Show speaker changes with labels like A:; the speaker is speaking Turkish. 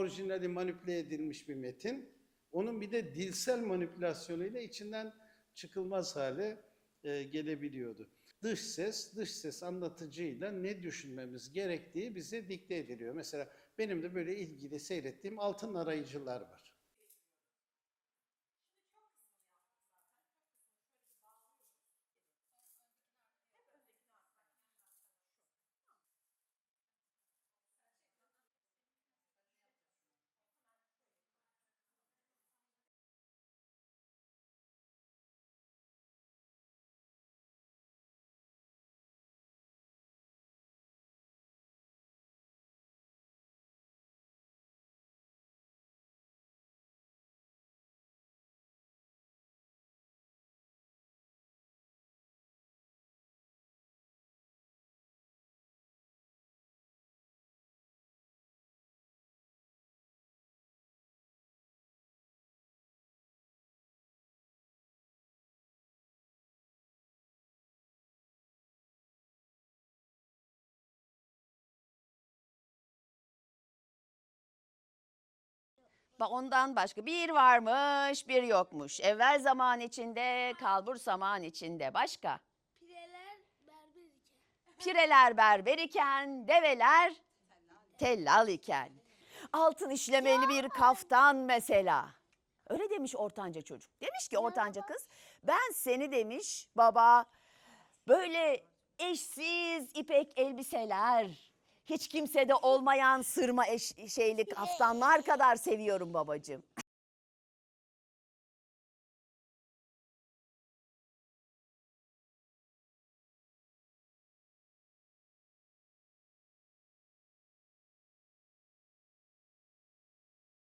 A: orijinali manipüle edilmiş bir metin. Onun bir de dilsel manipülasyonuyla içinden çıkılmaz hale e, gelebiliyordu. Dış ses, dış ses anlatıcıyla ne düşünmemiz gerektiği bize dikte ediliyor. Mesela benim de böyle ilgili seyrettiğim altın arayıcılar var.
B: Bak ondan başka bir varmış bir yokmuş. Evvel zaman içinde kalbur zaman içinde. Başka?
C: Pireler berber iken.
B: Pireler berber iken, develer tellal iken. Altın işlemeli bir kaftan mesela. Öyle demiş ortanca çocuk. Demiş ki ortanca kız ben seni demiş baba böyle eşsiz ipek elbiseler hiç kimsede olmayan sırma eş, şeyli kaftanlar kadar seviyorum babacığım.